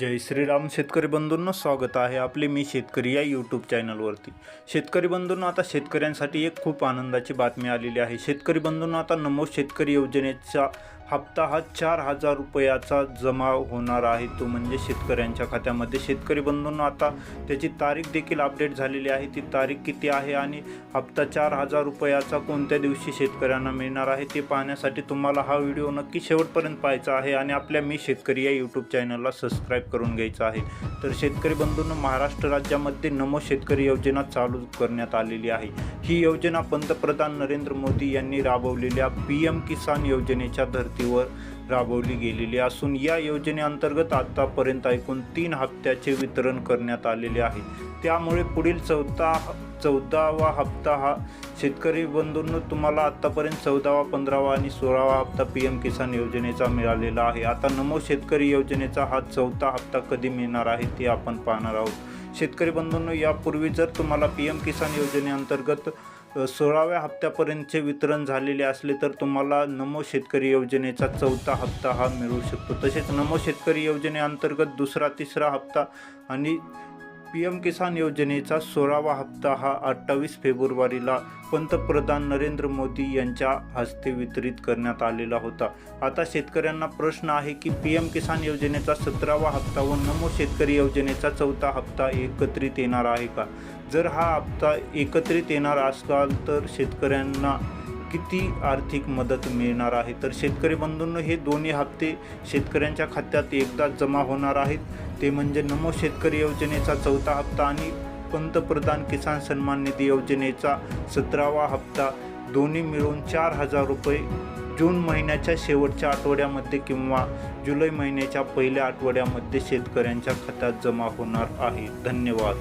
जय श्रीराम शेतकरी बंधूंना स्वागत आहे आपले मी शेतकरी या यूट्यूब चॅनलवरती शेतकरी बंधूंना आता शेतकऱ्यांसाठी एक खूप आनंदाची बातमी आलेली आहे. शेतकरी बंधूंना आता नमो शेतकरी योजनेचा हप्ता हा चार हजार रुपयाचा जमा होणार आहे. तो म्हणजे शेतकऱ्यांच्या खात्यामध्ये. शेतकरी बंधूंना आता त्याची तारीख देखील अपडेट झालेली आहे. ती तारीख किती आहे आणि हप्ता चार हजार रुपयाचा कोणत्या दिवशी शेतकऱ्यांना मिळणार आहे ते पाहण्यासाठी तुम्हाला हा व्हिडिओ नक्की शेवटपर्यंत पाहायचा आहे आणि आपल्या मी शेतकरी या यूट्यूब चॅनलला सबस्क्राईब करून घ्यायचा आहे. तर शेतकरी बंधूंना महाराष्ट्र राज्यामध्ये नमो शेतकरी योजना चालू करण्यात आलेली आहे. ही योजना पंतप्रधान नरेंद्र मोदी यांनी राबवलेल्या पी एम किसान योजनेच्या धर्तीवर राबवली गेलेली असून या योजनेअंतर्गत आतापर्यंत एकूण तीन हप्त्याचे वितरण करण्यात आलेले आहे. त्यामुळे पुढील चौथा चौदावा हप्ता हा शेतकरी बंधूंनो तुम्हाला आत्तापर्यंत चौदावा पंधरावा आणि सोळावा हप्ता पी एम किसान योजनेचा मिळालेला आहे. आता नमो शेतकरी योजनेचा हा चौथा हप्ता कधी मिळणार आहे ते आपण पाहणार आहोत. शेतकरी बंधूंनो यापूर्वी जर तुम्हाला पी एम किसान योजनेअंतर्गत सोळाव्या हप्त्यापर्यंतचे वितरण झालेले असले तर तुम्हाला नमो शेतकरी योजनेचा चौथा हप्ता हा मिळू शकतो. तसेच नमो शेतकरी योजनेअंतर्गत दुसरा तिसरा हप्ता आणि पी एम किसान योजनेचा सोळावा हप्ता हा अठ्ठावीस फेब्रुवारीला पंतप्रधान नरेंद्र मोदी यांच्या हस्ते वितरित करण्यात आलेला होता. आता शेतकऱ्यांना प्रश्न आहे की पी एम किसान योजनेचा सतरावा हप्ता व नमो शेतकरी योजनेचा चौथा हप्ता एकत्रित येणार आहे का? जर हा हप्ता एकत्रित येणार असाल तर शेतकऱ्यांना किती आर्थिक मदत मिळणार आहे? तर शेतकरी बंधूंनो हे दोन्ही हप्ते शेतकऱ्यांच्या खात्यात एकदाच जमा होणार आहेत. ते म्हणजे नमो शेतकरी योजनेचा चौथा हप्ता आणि पंतप्रधान किसान सन्मान निधी योजनेचा सतरावा हप्ता. दोन्ही मिळून चार हजार रुपये जून महिन्याच्या शेवटच्या आठवड्यामध्ये किंवा जुलै महिन्याच्या पहिल्या आठवड्यामध्ये शेतकऱ्यांच्या खात्यात जमा होणार आहे. धन्यवाद.